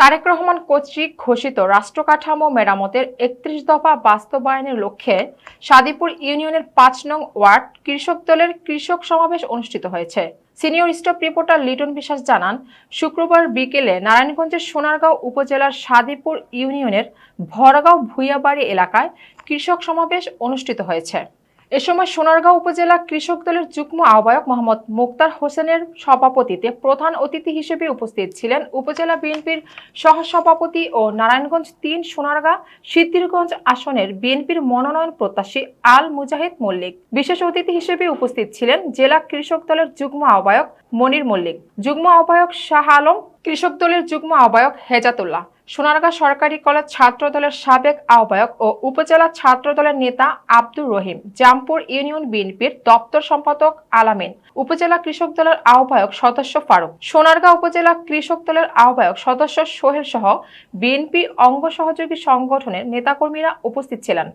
তারেক রহমান কর্তৃক ঘোষিত রাষ্ট্র কাঠামো মেরামতের একত্রিশ দফা বাস্তবায়নের লক্ষ্যে সাদিপুর ইউনিয়নের পাঁচ নং ওয়ার্ড কৃষক দলের কৃষক সমাবেশ অনুষ্ঠিত হয়েছে। সিনিয়র স্টাফ রিপোর্টার লিটন বিশ্বাস জানান, শুক্রবার বিকেলে নারায়ণগঞ্জের সোনারগাঁও উপজেলার সাদিপুর ইউনিয়নের ভরগাঁও ভুইয়াবাড়ি এলাকায় কৃষক সমাবেশ অনুষ্ঠিত হয়েছে। এ সময় সোনারগাঁও উপজেলা কৃষক দলের যুগ্ম আহ্বায়ক মোহাম্মদ মুক্তার হোসেনের সভাপতিতে প্রধান অতিথি হিসেবে উপস্থিত ছিলেন উপজেলা বিএনপির সহসভাপতি ও নারায়ণগঞ্জ তিন সোনারগাঁ, সিদ্ধিরগঞ্জ আসনের বিএনপির মনোনয়ন প্রত্যাশী আল মুজাহিদ মল্লিক। বিশেষ অতিথি হিসেবে উপস্থিত ছিলেন জেলা কৃষক দলের যুগ্ম আহ্বায়ক মনির মল্লিক। যুগ্ম আহ্বায়ক শাহ আলম কৃষক দলের যুগ্ম আহ্বায়ক হেজাতুল্লাহ, সোনারগাঁ সরকারি কলেজ ছাত্র দলের সাবেক আহ্বায়ক ও উপজেলা ছাত্র দলের নেতা আব্দুর রহিম, জামপুর ইউনিয়ন বিএনপির দপ্তর সম্পাদক আলামিন, উপজেলা কৃষক দলের আহ্বায়ক সদস্য ফারুক, সোনারগাঁ উপজেলা কৃষক দলের আহ্বায়ক সদস্য সোহেল সহ বিএনপি অঙ্গ সহযোগী সংগঠনের নেতাকর্মীরা উপস্থিত ছিলেন।